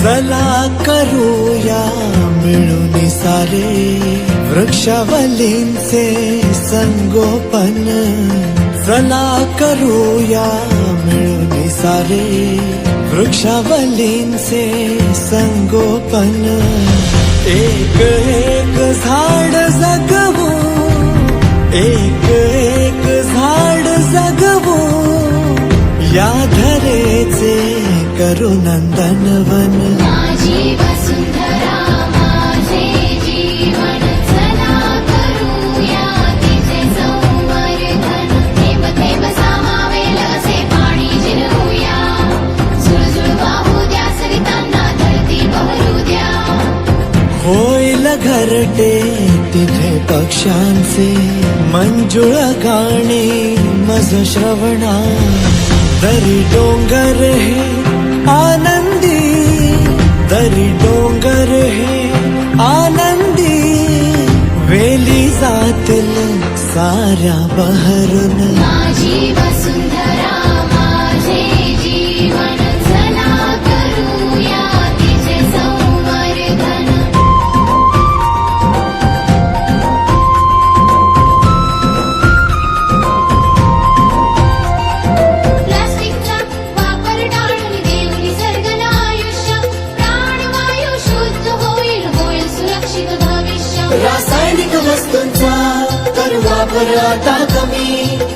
चला करूया मिळून सारे वृक्षावलींचे संगोपन. चला करूया मिळून सारे वृक्षावलींचे संगोपन. एक एक झाड जगवू एक एक झाड जगवू या धरेचे करू नंदनवन होईल घरटे तिथे पक्षांचे मंजुळ गाणे मज श्रवणा दरी डोंगर हे दरी डोंगर हे आनंदी। वेली जातील साऱ्या बहरून माझी वसुंधरा पुरता कमी